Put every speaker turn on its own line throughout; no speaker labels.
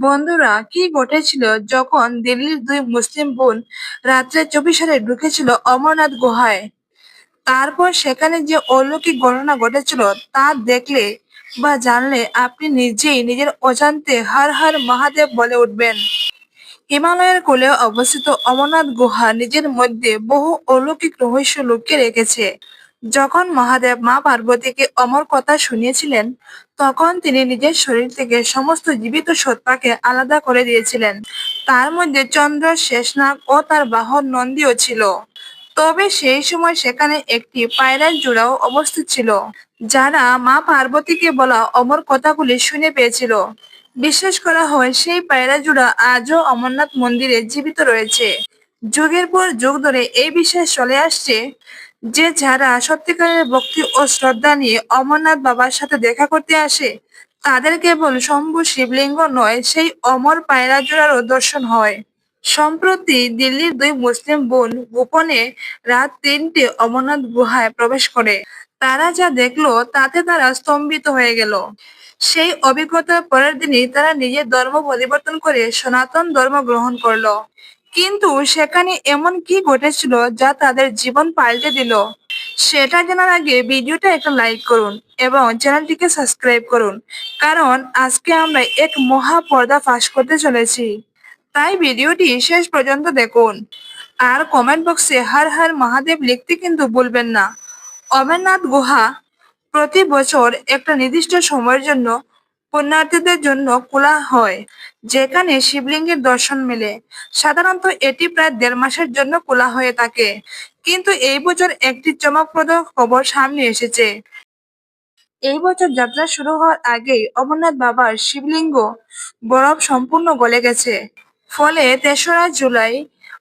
বন্ধুরা, কি ঘটেছিল যখন দিল্লির দুই মুসলিম বোন রাত্রে চব্বিশ সালে ঢুকেছিল অমরনাথ গুহায়? তারপর সেখানে যে অলৌকিক ঘটনা ঘটেছিল তা দেখলে বা জানলে আপনি নিজেই নিজের অজান্তে হর হর মহাদেব বলে উঠবেন। হিমালয়ের কোলে অবস্থিত অমরনাথ গুহা নিজের মধ্যে বহু অলৌকিক রহস্য লুকিয়ে রেখেছে। যখন মহাদেব মা পার্বতীকে অমর কথা শুনিয়েছিলেন, তখন তিনি নিজের শরীর থেকে সমস্ত জীবিত সত্তাকে আলাদা করে দিয়েছিলেন। তার মধ্যে চন্দ্র, শেষনাগ ও তার বাহন নন্দীও ছিল। তবে সেই সময় সেখানে একটি পায়রার জোড়াও অবস্থিত ছিল, যারা মা পার্বতীকে বলা অমর কথাগুলি শুনে পেয়েছিল। বিশ্বাস করা হয় সেই পায়রা জোড়া আজও অমরনাথ মন্দিরে জীবিত রয়েছে। যুগের পর যুগ ধরে এই বিশ্বাস চলে আসছে। যে যারা সত্যিকারের ভক্তি ও শ্রদ্ধা নিয়ে অমরনাথ বাবার সাথে দেখা করতে আসে, তাদের কেবল শম্ভু শিবলিঙ্গ নয়, সেই অমর পায়রা জোড়ারও দর্শন হয়। সম্প্রতি দিল্লির দুই মুসলিম বোন গোপনে রাত তিনটে অমরনাথ গুহায় প্রবেশ করে। তারা যা দেখল, তাতে তারা স্তম্ভিত হয়ে গেল। সেই অভিজ্ঞতার পরের দিনই তারা নিজের ধর্ম পরিবর্তন করে সনাতন ধর্ম গ্রহণ করল। কিন্তু সেখানে এমন কি ঘটেছিল যা তাদের জীবন পাল্টে দিল? সেটা জানার আগে ভিডিওটা একটা লাইক করুন এবং চ্যানেলটিকে সাবস্ক্রাইব করুন, কারণ আজকে আমরা এক মহা পর্দা ফাঁস করতে চলেছি। তাই ভিডিওটি শেষ পর্যন্ত দেখুন। আর কমেন্ট বক্সে হর হর মহাদেব লিখতে কিন্তু ভুলবেন না। অমরনাথ গুহা প্রতি বছর একটা নির্দিষ্ট সময়ের জন্য পুণ্যার্থীদের জন্য খোলা হয়, যেখানে শিবলিঙ্গের দর্শন মেলে। সাধারণত এটি প্রায় দেড় মাসের জন্য খোলা হয়ে থাকে। কিন্তু এই বছর একটি চমকপ্রদ খবর সামনে এসেছে। এই বছর যাত্রা শুরু হওয়ার আগেই অমরনাথ বাবার শিবলিঙ্গ বরফ সম্পূর্ণ গলে গেছে। ফলে তেসরা জুলাই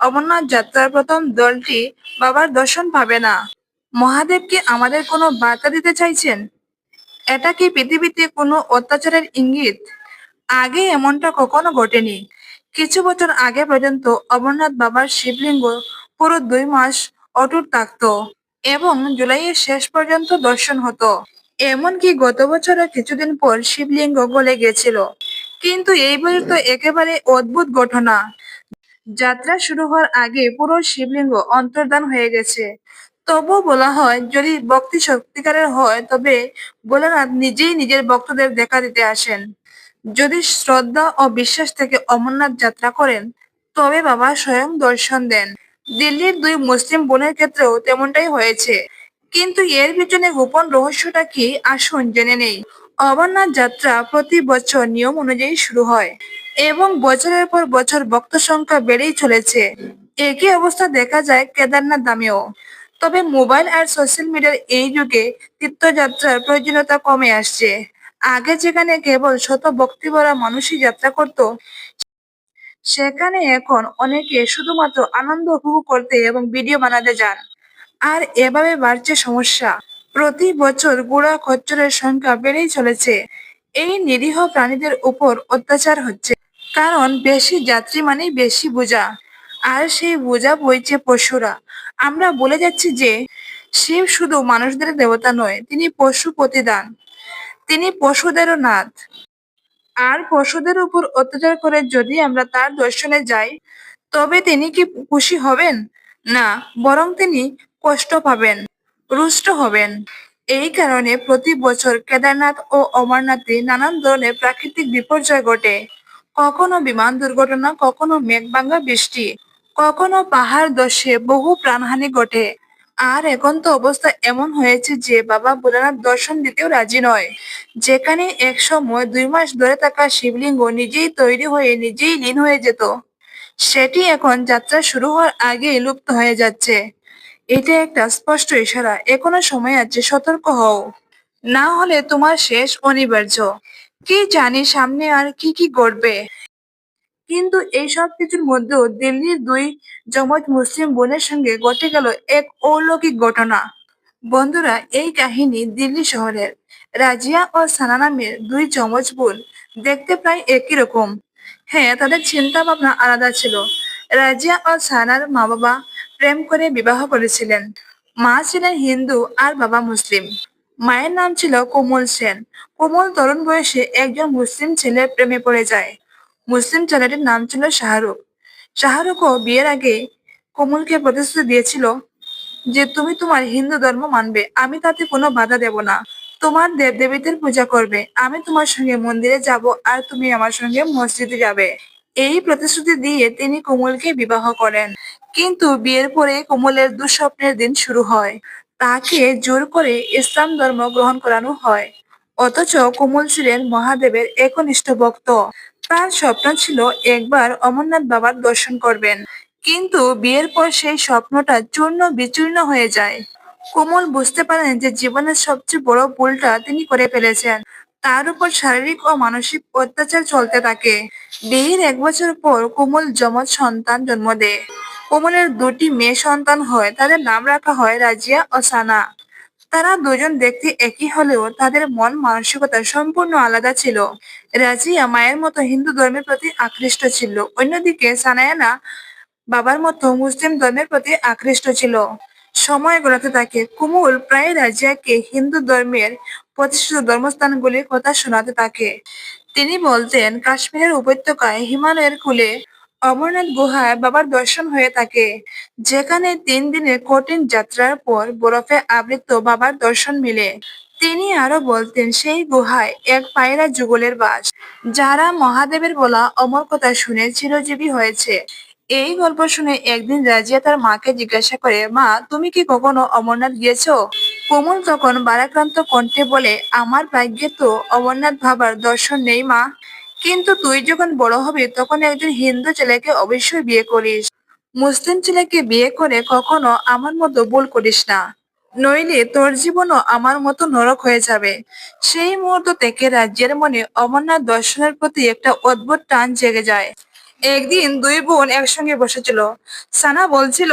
অমরনাথ যাত্রার প্রথম দলটি বাবার দর্শন পাবে না। মহাদেব কি আমাদের কোনো বার্তা দিতে চাইছেন? এটা কি পৃথিবীতে কোনো অত্যাচারের ইঙ্গিত? আগে এমনটা কখনো ঘটেনি। কিছু বছর আগে পর্যন্ত অমরনাথ বাবার শিবলিঙ্গ পুরো দুই মাস অটুট থাকত এবং জুলাইয়ের শেষ পর্যন্ত দর্শন হতো। এমনকি গত বছরের কিছুদিন পর শিবলিঙ্গ গলে গেছিল। কিন্তু এই বছর তো একেবারে অদ্ভুত ঘটনা। যাত্রা শুরু হওয়ার আগে পুরো শিবলিঙ্গ অন্তর্ধান হয়ে গেছে। তবুও বলা হয়, যদি ভক্তি সত্যিকারের হয়, তবে ভোলানাথ নিজেই নিজের ভক্তদের দেখা দিতে আসেন। যদি শ্রদ্ধা ও বিশ্বাস থেকে অমরনাথ যাত্রা করেন, তবে বাবা স্বয়ং দর্শন দেন। দিল্লির দুই মুসলিম বোনের ক্ষেত্রেও তেমনটাই হয়েছে। কিন্তু এর পিছনে গোপন রহস্যটা কি, আসুন জেনে নেই। অমরনাথ যাত্রা প্রতি বছর নিয়ম অনুযায়ী শুরু হয় এবং বছরের পর বছর ভক্ত সংখ্যা বেড়েই চলেছে। একই অবস্থা দেখা যায় কেদারনাথ দামেও তবে মোবাইল আর সোশ্যাল মিডিয়ার এই যুগে তীর্থযাত্রার প্রয়োজনীয়তা কমে আসছে। আগে যেখানে কেবল শত ভক্তি ভরা মানুষই যাত্রা করত, সেখানে এখন অনেকে শুধুমাত্র আনন্দ উপভোগ করতে এবং ভিডিও বানাতে যান। আর এভাবে বাড়ছে সমস্যা। প্রতি বছর গোড়া খচ্চরের সংখ্যা বেড়েই চলেছে। এই নিরীহ প্রাণীদের উপর অত্যাচার হচ্ছে। কারণ বেশি যাত্রী মানেই বেশি বোঝা। আর সেই বোঝা বইছে পশুরা। আমরা বলে যাচ্ছি যে, শিব শুধু মানুষদের দেবতা নয়, তিনি পশু প্রতিদান। তিনি পশুদেরও নাথ। আর পশুদের উপর অত্যাচার করে যদি আমরা তার দর্শনে যাই, তবে তিনি কি খুশি হবেন? না, বরং তিনি কষ্ট পাবেন, রুষ্ট হবেন। এই কারণে প্রতি বছর কেদারনাথ ও অমরনাথে নানান ধরনের প্রাকৃতিক বিপর্যয় ঘটে। কখনো বিমান দুর্ঘটনা, কখনো মেঘভাঙ্গা বৃষ্টি। কখনো পাহাড় দশে বহু প্রাণহানি ঘটে। আর এখন তো অবস্থা এমন হয়েছে যে বাবা ভোলানাথ দর্শন দিতেও রাজি নয়। যেখানে এক সময় দুই মাস ধরে থাকা শিবলিঙ্গ নিজেই তৈরি হয়ে নিজেই লীন হয়ে যেত। সেটি এখন যাত্রা শুরু হওয়ার আগেই লুপ্ত হয়ে যাচ্ছে। এটা একটা স্পষ্ট ইশারা, এখনও সময় আছে, সতর্ক হও। না হলে তোমার শেষ অনিবার্য। কি জানি সামনে আর কি কি ঘটবে। কিন্তু এই সব কিছুর মধ্যেও দিল্লির দুই জমজ মুসলিম বোনের সঙ্গে ঘটে গেল এক অলৌকিক ঘটনা। বন্ধুরা, এই কাহিনী দিল্লি শহরের রাজিয়া ও সানা নামের দুই জমজ বোন দেখতে প্রায় একই রকম। হ্যাঁ তাদের চিন্তা ভাবনা আলাদা ছিল। রাজিয়া ও সানার মা বাবা প্রেম করে বিবাহ করেছিলেন। মা ছিলেন হিন্দু আর বাবা মুসলিম। মায়ের নাম ছিল কোমল সেন। কোমল তরুণ বয়সে একজন মুসলিম ছেলের প্রেমে পড়ে যায়। মুসলিম ছেলেটির নাম ছিল শাহরুখ। শাহরুখও বিয়ের আগে কোমলকে প্রতিশ্রুতি দিয়েছিল যে, তুমি তোমার হিন্দু ধর্ম মানবে, আমি তাতে কোনো বাধা দেব না। তোমার দেব দেবীদের পূজা করবে, আমি তোমার সঙ্গে মন্দিরে যাব আর তুমি আমার সঙ্গে মসজিদে যাবে। এই প্রতিশ্রুতি দিয়ে তিনি কোমলকে বিবাহ করেন। কিন্তু বিয়ের পরে কোমলের দুঃস্বপ্নের দিন শুরু হয়। তাকে জোর করে ইসলাম ধর্ম গ্রহণ করানো হয়। অথচ কোমল ছিলেন মহাদেবের একনিষ্ঠ ভক্ত। তার স্বপ্ন ছিল একবার অমরনাথ বাবার দর্শন করবেন। কিন্তু বিয়ের পর সেই স্বপ্নটা চূর্ণ বিচূর্ণ হয়ে যায়। কোমল বুঝতে পারেন যে জীবনের সবচেয়ে বড় ভুলটা তিনি করে ফেলেছেন। তার উপর শারীরিক ও মানসিক অত্যাচার চলতে থাকে। বিয়ের এক বছর পর কোমল যমজ সন্তান জন্ম দেয়। কোমলের দুটি মেয়ে সন্তান হয়, তাদের নাম রাখা হয় রাজিয়া ও সানা। তারা দুজন দেখতে একই হলেও তাদের মন, মানসিকতা সম্পূর্ণ আলাদা ছিল। রাজিয়া মায়ের মতো হিন্দু ধর্মের প্রতি আকৃষ্ট ছিল। অন্যদিকে সানায়ানা বাবার মতো মুসলিম ধর্মের প্রতি আকৃষ্ট ছিল। সময় গড়াতে থাকে। কুমুল প্রায় রাজিয়াকে হিন্দু ধর্মের প্রতিষ্ঠিত ধর্মস্থানগুলির কথা শোনাতে থাকে। তিনি বলতেন, কাশ্মীরের উপত্যকায় হিমালয়ের কুলে অমরনাথ গুহায় বাবার দর্শন হয়ে থাকে। যেখানে তিন দিনের কঠিন যাত্রার পর বরফে আবৃত বাবার দর্শন মিলে। তিনি আরও বলতেন, সেই গুহায় এক পায়রা যুগলের বাস, যারা মহাদেবের বলা অমর কথা শুনে চিরজীবী হয়েছে। এই গল্প শুনে একদিন রাজিয়া তার মাকে জিজ্ঞাসা করে, মা, তুমি কি কখনো অমরনাথ গিয়েছো? কোমল তখন বারাক্রান্ত কণ্ঠে বলে, আমার ভাগ্যে তো অমরনাথ ভাবার দর্শন নেই, মা। কিন্তু তুই যখন বড় হবি, তখন একজন হিন্দু ছেলেকে অবশ্যই বিয়ে করিস। মুসলিম ছেলেকে বিয়ে করে কখনো আমার মতো ভুল করিস না। নইলে তোর জীবনও আমার মতো নরক হয়ে যাবে। সেই মুহূর্ত থেকে রাজ্যের মনে অমরনাথ দর্শনের প্রতি একটা অদ্ভুত টান জেগে যায়। একদিন দুই বোন একসঙ্গে বসেছিল। সানা বলছিল,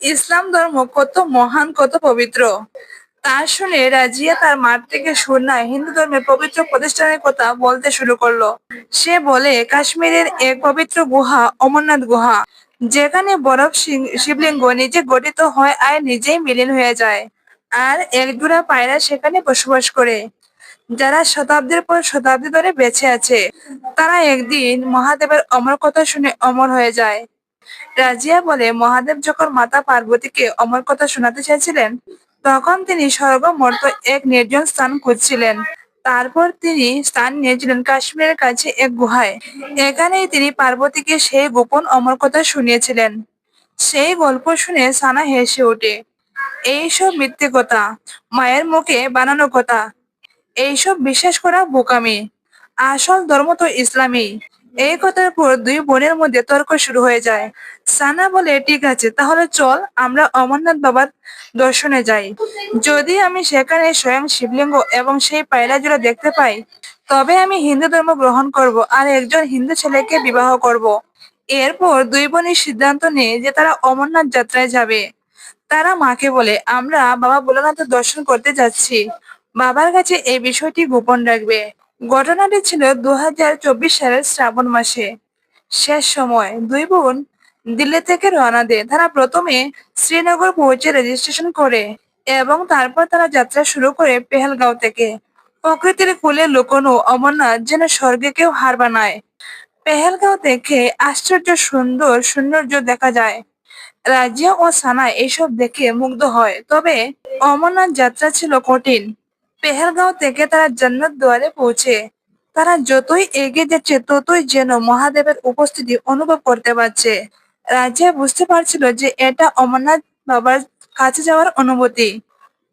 ইসলাম ধর্ম কত মহান, কত পবিত্র। তা শুনে রাজিয়া তার মার থেকে শুনায় হিন্দু ধর্মের পবিত্র প্রতিষ্ঠানের কথা বলতে শুরু করল। সে বলে, কাশ্মীরের এক পবিত্র গুহা, অমরনাথ গুহা, যেখানে বরফ শিবলিঙ্গ নিজে গঠিত হয় আর নিজেই মিলিন হয়ে যায়। আর একজোড়া পায়রা সেখানে বসবাস করে। যারা শতাব্দীর পর শতাব্দী ধরে বেঁচে আছে, তারা একদিন মহাদেবের অমর কথা শুনে অমর হয়ে যায়। রাজিয়া বলে, মহাদেব যখন মাতা পার্বতীকে অমর কথা শোনাতে চেয়েছিলেন তখন তিনি সর্বমর্ত এক নির্জন স্থান খুঁজছিলেন। তারপর তিনি স্থান নিয়েছিলেন কাশ্মীরের কাছে এক গুহায়। এখানেই তিনি পার্বতীকে সেই গোপন অমর কথা শুনিয়েছিলেন। সেই গল্প শুনে সানা হেসে ওঠে। এইসব মিথ্যে কথা, মায়ের মুখে বানানো কথা। এইসব বিশ্বাস করা বোকামি। আসল ধর্ম তো ইসলামী এই কথার পর দুই বোনের মধ্যে তর্ক শুরু হয়ে যায়। সানা বলে, ঠিক আছে, তাহলে চল, আমরা অমরনাথ বাবার দর্শনে যাই। যদি আমি সেখানে স্বয়ং শিবলিঙ্গ এবং সেই পায়রা জোড়া দেখতে পাই, তবে আমি হিন্দু ধর্ম গ্রহণ করব আর একজন হিন্দু ছেলেকে বিবাহ করব। এরপর দুই বোনের সিদ্ধান্ত নেয় যে তারা অমরনাথ যাত্রায় যাবে। তারা মাকে বলে, আমরা বাবা ভোলানাথের দর্শন করতে যাচ্ছি। বাবার কাছে এই বিষয়টি গোপন রাখবে। ঘটনাটি ছিল দু হাজার চব্বিশ সালের শ্রাবণ মাসে। শেষ সময় দুই বোন দিল্লি থেকে রওনা দেয়। তারা প্রথমে শ্রীনগর পৌঁছে রেজিস্ট্রেশন করে এবং তারপর তারা যাত্রা শুরু করে পেহেলগাঁও থেকে। প্রকৃতির কোলে লুকোনো অমরনাথ যেন স্বর্গকেও হার বানায় পেহেলগাঁও থেকে আশ্চর্য সুন্দর সৌন্দর্য দেখা যায়। রাজিয়া ও সানা এসব দেখে মুগ্ধ হয়। তবে অমরনাথ যাত্রা ছিল কঠিন। পেহেলগাঁও থেকে তারা জান্নাত দুয়ারে পৌঁছে। তারা যতই এগিয়ে যাচ্ছে, ততই যেন মহাদেবের উপস্থিতি অনুভব করতে পারছে। রাজিয়া বুঝতে পারছিল যে এটা অমরনাথ বাবার কাছে যাওয়ার অনুভূতি।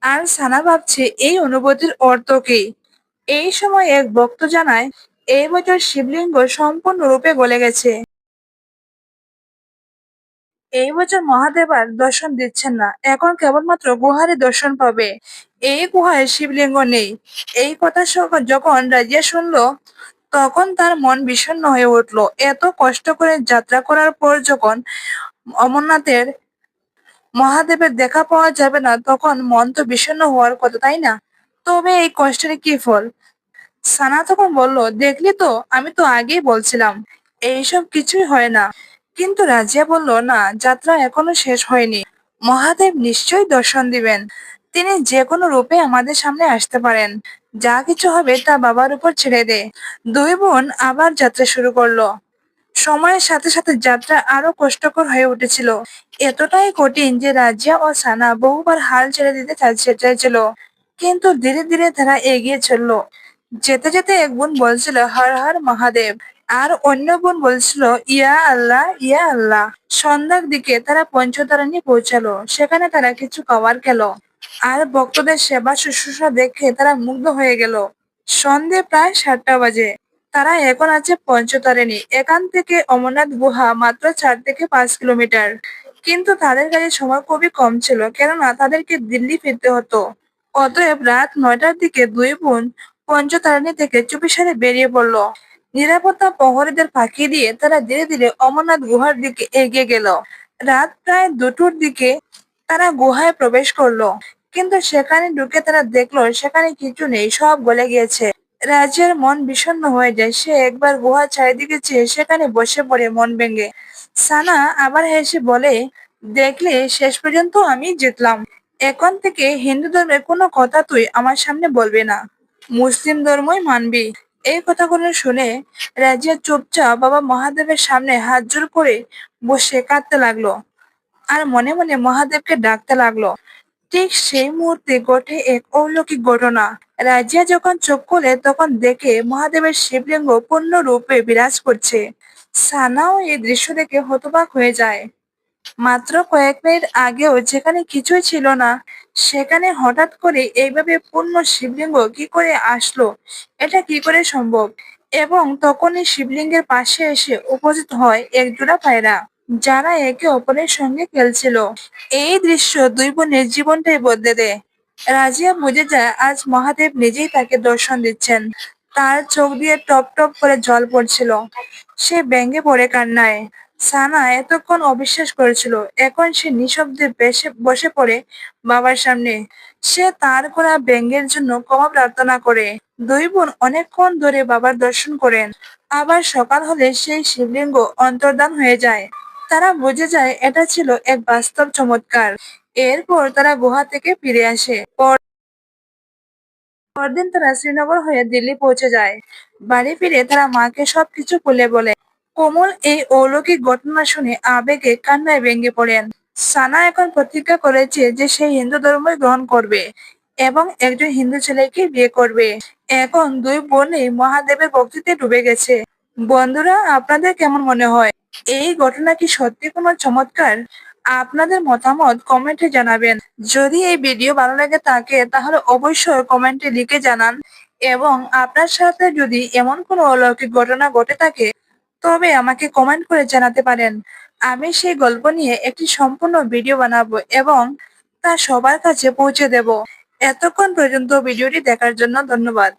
আর সানা ভাবছে, এই অনুভূতির অর্থ কি? এই সময় এক ভক্ত জানায়, এই বছর শিবলিঙ্গ সম্পূর্ণরূপে গলে গেছে। এই বছর মহাদেব আর দর্শন দিচ্ছেন না। এখন কেবলমাত্র গুহারে দর্শন পাবে। এই গুহায় শিবলিঙ্গ নেই। এই কথা যখন রাজিয়া শুনলো, তখন তার মন বিষণ্ণ হয়ে উঠল। এত কষ্ট করে যাত্রা করার পর যখন অমরনাথের মহাদেবের দেখা পাওয়া যাবে না, তখন মন তো বিষণ্ণ হওয়ার কথা, তাই না? তবে এই কষ্টের কি ফল? সানা তখন বলল, দেখলি তো, আমি তো আগেই বলছিলাম। এইসব কিছুই হয় না। কিন্তু রাজিয়া বলল, না, যাত্রা এখনও শেষ হয়নি। মহাদেব নিশ্চয়ই দর্শন দিবেন। তিনি যে কোনো রূপে আমাদের সামনে আসতে পারেন। যা কিছু হবে তা বাবার উপর ছেড়ে দে। দুই বোন আবার যাত্রা শুরু করল। সময়ের সাথে সাথে যাত্রা আরও কষ্টকর হয়ে উঠেছিল। এতটাই কঠিন যে রাজিয়া ও সানা বহুবার হাল ছেড়ে দিতে চাইছে- চাইছিল কিন্তু ধীরে ধীরে তারা এগিয়ে চলল। যেতে যেতে এক বোন বলছিল, হর হর মহাদেব। আর অন্য বোন বলছিল, ইয়া আল্লাহ ইয়া আল্লাহ। সন্ধ্যার দিকে তারা পঞ্চতারণী পৌঁছালো। সেখানে তারা কিছু খাবার খেলো। আর ভক্তদের সেবা শুশ্রূষা দেখে তারা মুগ্ধ হয়ে গেল। সন্ধে প্রায় সাতটা বাজে। তারা এখন আছে পঞ্চতারিণী। এখান থেকে অমরনাথ গুহা মাত্র চার থেকে পাঁচ কিলোমিটার। কিন্তু তাদের কাছে সময় খুবই কম ছিল, কেননা তাদেরকে দিল্লি ফিরতে হতো। অতএব রাত নয়টার দিকে দুই বোন পঞ্চতারিণী থেকে চুপিসারে বেরিয়ে পড়ল। নিরাপত্তা প্রহরীদের ফাঁকি দিয়ে তারা ধীরে ধীরে অমরনাথ গুহার দিকে এগিয়ে গেল। রাত প্রায় দুটোর দিকে তারা গুহায় প্রবেশ করল, কিন্তু সেখানে ঢুকে তারা দেখল সেখানে কিছু নেই, সব গলে গিয়েছে। রাজের মন বিষণ্ণ হয়ে যায়, সে একবার গুহার চারিদিকে চেয়ে সেখানে বসে পড়ে মন ভেঙে। সানা আবার হেসে বলে, দেখলে শেষ পর্যন্ত আমি জিতলাম। এখন থেকে হিন্দু ধর্মের কোনো কথা তুই আমার সামনে বলবে না। মুসলিম ধর্মই মানবি। এই কথাগুলো শুনে রাজিয়া চুপচাপ বাবা মহাদেবের সামনে হাত জোর করে বসে কাঁদতে লাগল। আর মনে মনে মহাদেবকে ডাকতে লাগল। ঠিক সেই মুহূর্তে ঘটে এক অলৌকিক ঘটনা। রাজিয়া যখন চোখ খুলে তখন দেখে মহাদেবের শিবলিঙ্গ পূর্ণ রূপে বিরাজ করছে। সানাও এই দৃশ্য দেখে হতবাক হয়ে যায়। মাত্র কয়েক মিনিট আগেও যেখানে কিছুই ছিল না, সেখানে হঠাৎ করে এইভাবে পূর্ণ শিবলিঙ্গ কি করে আসলো? এটা কি করে সম্ভব? এবং তখনই শিবলিঙ্গের পাশে এসে উপস্থিত হয় একজোড়া পায়রা, যারা একে অপরের সঙ্গে খেলছিল। এই দৃশ্য দুই বোনের জীবনটাই বদলে দেয়। রাজিয়া বুঝে যায় আজ মহাদেব নিজেই তাকে দর্শন দিচ্ছেন। তার চোখ দিয়ে টপ টপ করে জল পড়ছিল। সে ব্যঙ্গে পড়ে কান্নায়। সানা এতক্ষণ অবিশ্বাস করেছিল। এখন সে নিঃশব্দে বেসে পড়ে বাবার সামনে। সে তার করা ব্যঙ্গের জন্য ক্ষমা প্রার্থনা করে। দুই বোন অনেকক্ষণ ধরে বাবার দর্শন করেন। আবার সকাল হলে সেই শিবলিঙ্গ অন্তর্ধান হয়ে যায়। তারা বুঝে যায় এটা ছিল এক বাস্তব চমৎকার। এরপর তারা গুহা থেকে ফিরে আসে। পর- পরদিন তারা শ্রীনগর হয়ে দিল্লি পৌঁছে যায়। বাড়ি ফিরে তারা মাকে সবকিছু খুলে বলে। কোমল এই অলৌকিক ঘটনা শুনে আবেগে কান্নায় ভেঙে পড়েন। সানা এখন প্রতিজ্ঞা করেছে যে সে হিন্দু ধর্মই গ্রহণ করবে এবং একজন হিন্দু ছেলেকে বিয়ে করবে। এখন দুই বোনই মহাদেবের ভক্তিতে ডুবে গেছে। বন্ধুরা, আপনাদের কেমন মনে হয়? এই ঘটনা কি সত্যি কোনো চমৎকার? আপনাদের মতামত কমেন্টে জানাবেন। যদি এই ভিডিও ভালো লাগে থাকে, তাহলে অবশ্যই কমেন্টে লিখে জানান। এবং আপনার সাথে যদি এমন কোনো অলৌকিক ঘটনা ঘটে থাকে তবে আমাকে কমেন্ট করে জানাতে পারেন। আমি সেই গল্প নিয়ে একটি সম্পূর্ণ ভিডিও বানাবো এবং তা সবার কাছে পৌঁছে দেব। এতক্ষণ পর্যন্ত ভিডিওটি দেখার জন্য ধন্যবাদ।